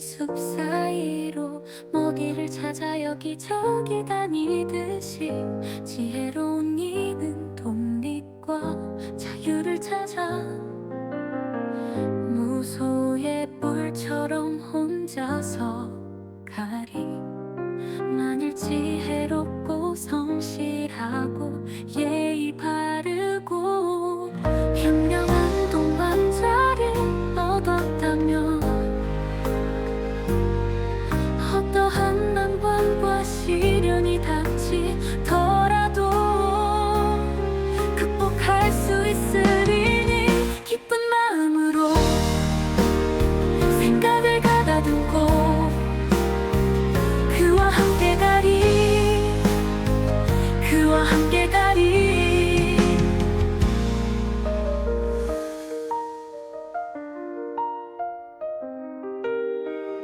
숲 사이로 먹이를 찾아 여기저기 다니듯이 지혜로운 이는 독립과 자유를 찾아 무소의 뿔처럼 혼자서 가리 만일 지혜롭고 성실하고 예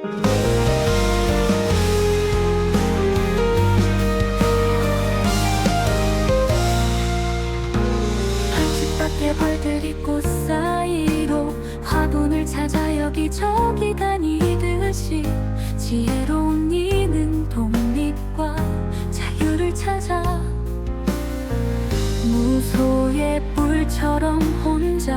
벌집 밖에 벌들이 꽃 사이로 화분을 찾아 여기저기 다니듯이 지혜로운 이는 독립과 자유를 찾아 무소의 뿔처럼 혼자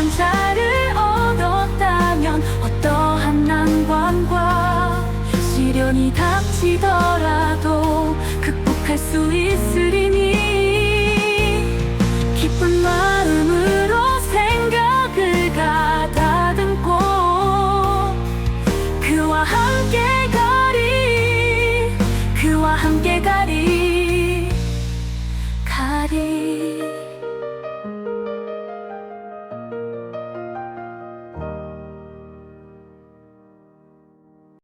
선사를 얻었다면 어떠한 난관과 시련이 닥치더라도 극복할 수 있으리니. 기쁜 마음으로 생각을 가다듬고 그와 함께 가리 그와 함께 가리 가리.